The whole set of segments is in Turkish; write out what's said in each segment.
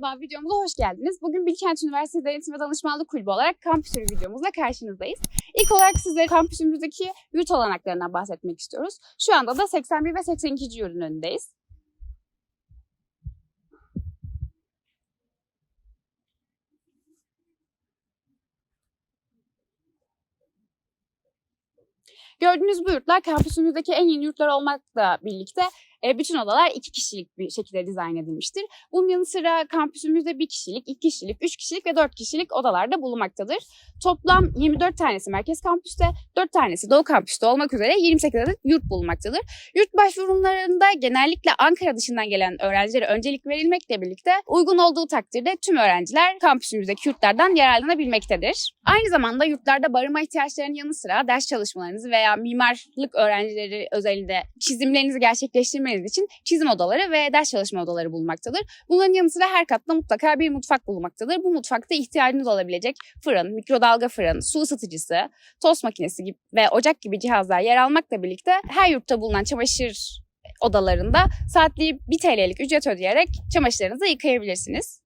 Merhaba, videomuza hoş geldiniz. Bugün Bilkent Üniversitesi Denetim ve Danışmanlık Kulübü olarak kampüs videomuzla karşınızdayız. İlk olarak size kampüsümüzdeki yurt olanaklarından bahsetmek istiyoruz. Şu anda da 81 ve 82. yurdun önündeyiz. Gördüğünüz bu yurtlar kampüsümüzdeki en yeni yurtlar olmakla birlikte e, bütün odalar iki kişilik bir şekilde dizayn edilmiştir. Bunun yanı sıra kampüsümüzde bir kişilik, iki kişilik, üç kişilik ve dört kişilik odalarda bulunmaktadır. Toplam 24 tanesi merkez kampüste, 4 tanesi doğu kampüste olmak üzere 28 adet yurt bulunmaktadır. Yurt başvurumlarında genellikle Ankara dışından gelen öğrencilere öncelik verilmekle birlikte uygun olduğu takdirde tüm öğrenciler kampüsümüzdeki yurtlardan yararlanabilmektedir. Aynı zamanda yurtlarda barınma ihtiyaçlarının yanı sıra ders çalışmalarınızı veya mimarlık öğrencileri özelinde çizimlerinizi gerçekleştirmeniz için çizim odaları ve ders çalışma odaları bulunmaktadır. Bunların yanı sıra her katta mutlaka bir mutfak bulunmaktadır. Bu mutfakta ihtiyacınız olabilecek fırın, mikrodalga fırın, su ısıtıcısı, tost makinesi gibi ve ocak gibi cihazlar yer almakla birlikte her yurtta bulunan çamaşır odalarında saatliği 1 TL'lik ücret ödeyerek çamaşırlarınızı yıkayabilirsiniz.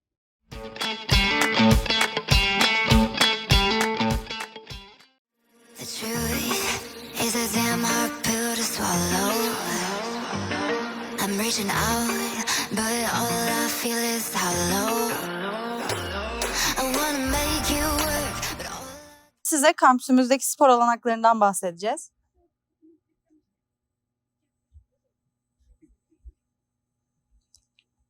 The truth reaching out, but all I feel is hollow. I wanna make you work, all Size kampüsümüzdeki spor olanaklarından bahsedeceğiz.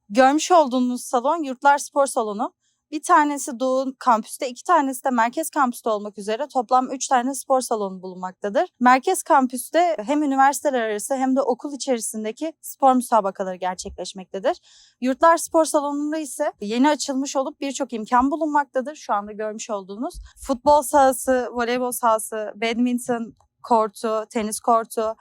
Görmüş olduğunuz salon Yurtlar Spor Salonu. Bir tanesi Doğu kampüste, iki tanesi de merkez kampüste olmak üzere toplam üç tane spor salonu bulunmaktadır. Merkez kampüste hem üniversiteler arası hem de okul içerisindeki spor müsabakaları gerçekleşmektedir. Yurtlar Spor Salonu'nda ise yeni açılmış olup birçok imkan bulunmaktadır. Şu anda görmüş olduğunuz futbol sahası, voleybol sahası, badminton kortu, tenis kortu,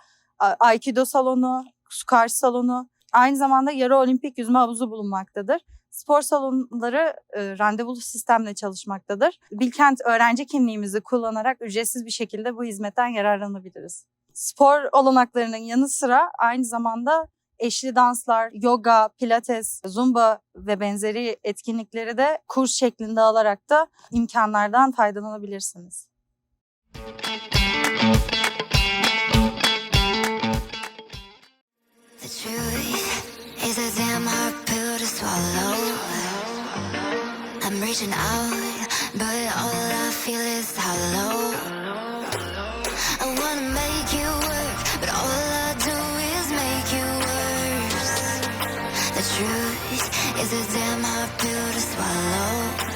aikido salonu, squash salonu, aynı zamanda yarı olimpik yüzme havuzu bulunmaktadır. Spor salonları e, randevulu sistemle çalışmaktadır. Bilkent öğrenci kimliğimizi kullanarak ücretsiz bir şekilde bu hizmetten yararlanabiliriz. Spor olanaklarının yanı sıra aynı zamanda eşli danslar, yoga, pilates, zumba ve benzeri etkinlikleri de kurs şeklinde alarak da imkanlardan faydalanabilirsiniz. the truth is a damn hard pill to swallow. I'm reaching out, but all I feel is hollow. I wanna make you work, but all I do is make you worse. The truth is a damn hard pill to swallow.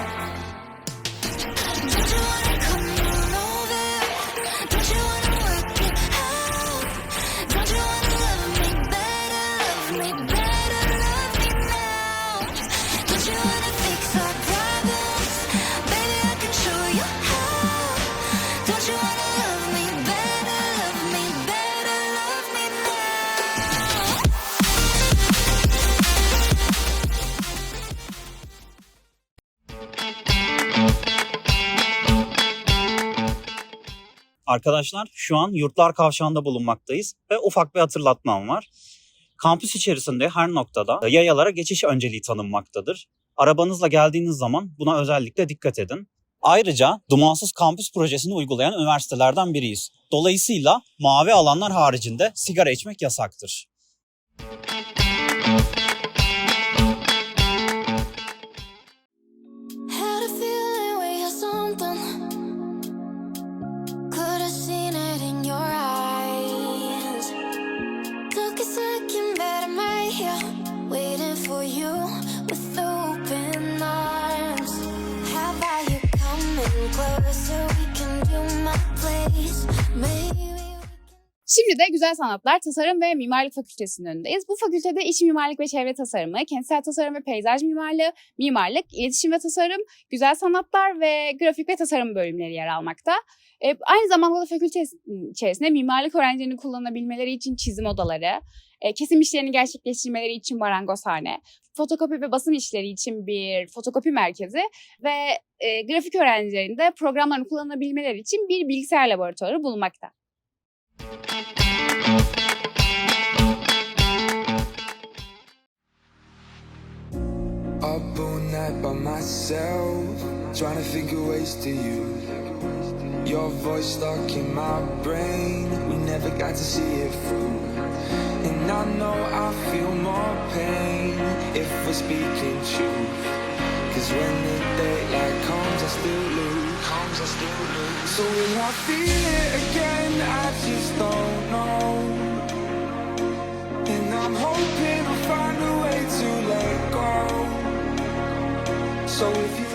Arkadaşlar şu an Yurtlar Kavşağı'nda bulunmaktayız ve ufak bir hatırlatmam var. Kampüs içerisinde her noktada yayalara geçiş önceliği tanınmaktadır. Arabanızla geldiğiniz zaman buna özellikle dikkat edin. Ayrıca Dumansız Kampüs projesini uygulayan üniversitelerden biriyiz. Dolayısıyla mavi alanlar haricinde sigara içmek yasaktır. Had closer? We can do my place. Maybe. Şimdi de Güzel Sanatlar, Tasarım ve Mimarlık Fakültesi'nin önündeyiz. Bu fakültede iç mimarlık ve çevre tasarımı, kentsel tasarım ve peyzaj mimarlığı, mimarlık, iletişim ve tasarım, güzel sanatlar ve grafik ve tasarım bölümleri yer almakta. E, aynı zamanda da fakülte içerisinde mimarlık öğrencilerinin kullanabilmeleri için çizim odaları, e, kesim işlerini gerçekleştirmeleri için marangozhane, fotokopi ve basım işleri için bir fotokopi merkezi ve e, grafik öğrencilerinin de programlarını kullanabilmeleri için bir bilgisayar laboratuvarı bulunmakta. Up all night by myself, trying to of ways to you. Your voice stuck in my brain, we never got to see it through. And I know I feel more pain if we're speaking truth. Cause when the daylight comes, I still lose. Comes, I still lose. So will I feel it again? I just don't know. And I'm hoping I'll find a way to let go. So if you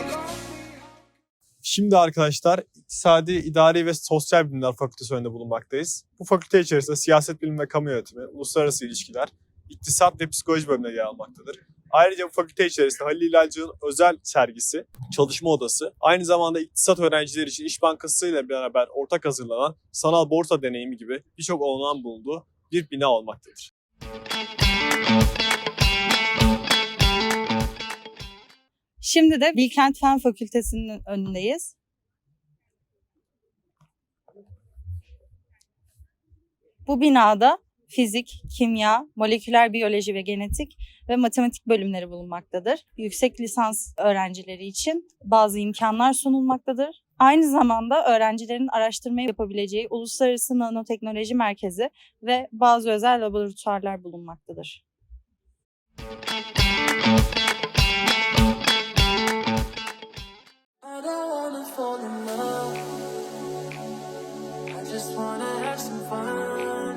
Şimdi arkadaşlar İktisadi, İdari ve Sosyal Bilimler Fakültesi önünde bulunmaktayız. Bu fakülte içerisinde siyaset bilimi ve kamu yönetimi, uluslararası ilişkiler, iktisat ve psikoloji bölümleri yer almaktadır. Ayrıca bu fakülte içerisinde Halil İlhalcı'nın özel sergisi, çalışma odası, aynı zamanda iktisat öğrencileri için İş Bankası ile beraber ortak hazırlanan sanal borsa deneyimi gibi birçok olanan bulunduğu bir bina olmaktadır. Şimdi de Bilkent Fen Fakültesi'nin önündeyiz. Bu binada fizik, kimya, moleküler biyoloji ve genetik ve matematik bölümleri bulunmaktadır. Yüksek lisans öğrencileri için bazı imkanlar sunulmaktadır. Aynı zamanda öğrencilerin araştırma yapabileceği Uluslararası Nanoteknoloji Merkezi ve bazı özel laboratuvarlar bulunmaktadır. I just wanna have some fun,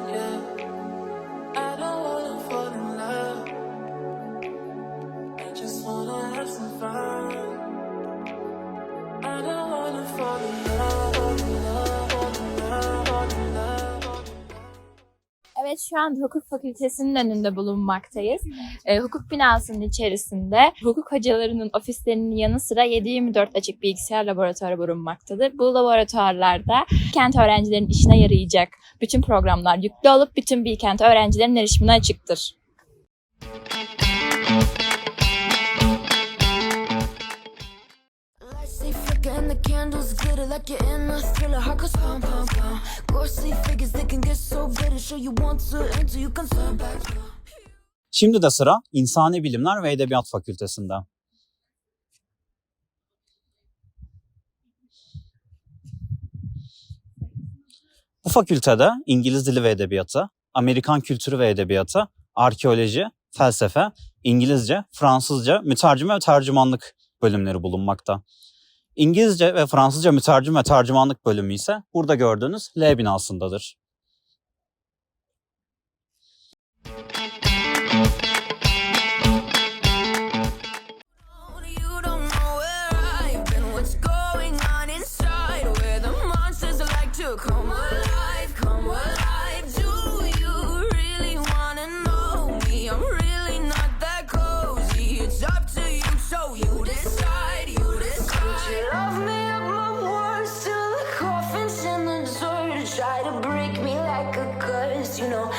Evet şu anda hukuk fakültesinin önünde bulunmaktayız. Ee, hukuk binasının içerisinde hukuk hocalarının ofislerinin yanı sıra 7-24 açık bilgisayar laboratuvarı bulunmaktadır. Bu laboratuvarlarda kent öğrencilerin işine yarayacak bütün programlar yüklü olup bütün Bilkent öğrencilerin erişimine açıktır. Like you're in a thriller. Heart goes pum pum pum. Şimdi de sıra İnsani Bilimler ve Edebiyat Fakültesinde. Bu fakültede İngiliz Dili ve Edebiyatı, Amerikan Kültürü ve Edebiyatı, Arkeoloji, Felsefe, İngilizce, Fransızca, Mütercime ve Tercümanlık bölümleri bulunmakta. İngilizce ve Fransızca mütercim ve tercümanlık bölümü ise burada gördüğünüz L binasındadır. You don't know where i've been what's going on inside where the monsters like to come alive come alive do you really want to know me i'm really not that cozy it's up to you show you this you this chill of me in my world so coffins and the desire to break me like a curse you know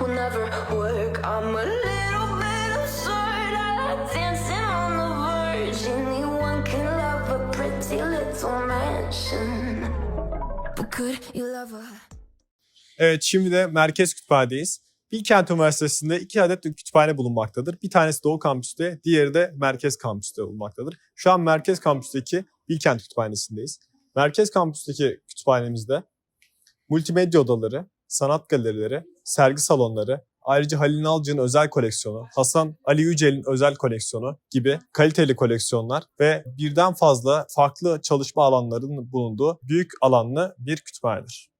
will never work. I'm a little bit absurd. I like dancing on the verge. Anyone can love a pretty little mansion. But could you love a Evet şimdi de Merkez Kütüphane'deyiz. Bilkent Üniversitesi'nde iki adet kütüphane bulunmaktadır. Bir tanesi Doğu Kampüs'te, diğeri de Merkez Kampüs'te bulunmaktadır. Şu an Merkez Kampüs'teki Bilkent Kütüphanesi'ndeyiz. Merkez Kampüs'teki kütüphanemizde multimedya odaları, sanat galerileri, sergi salonları, ayrıca Halil Nalcı'nın özel koleksiyonu, Hasan Ali Yücel'in özel koleksiyonu gibi kaliteli koleksiyonlar ve birden fazla farklı çalışma alanlarının bulunduğu büyük alanlı bir kütüphanedir.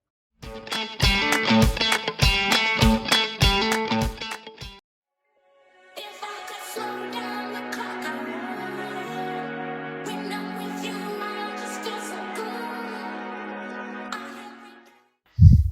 If I could slow down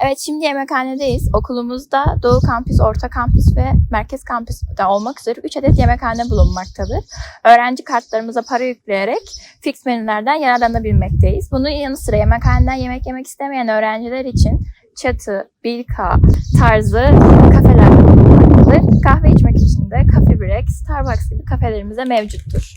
Evet şimdi yemekhanedeyiz. Okulumuzda Doğu Kampüs, Orta Kampüs ve Merkez Kampüs'te olmak üzere 3 adet yemekhane bulunmaktadır. Öğrenci kartlarımıza para yükleyerek fix menülerden yararlanabilmekteyiz. Bunun yanı sıra yemekhaneden yemek yemek istemeyen öğrenciler için çatı, bilka tarzı kafeler bulunmaktadır. Kahve içmek için de Coffee Break, Starbucks gibi kafelerimize mevcuttur.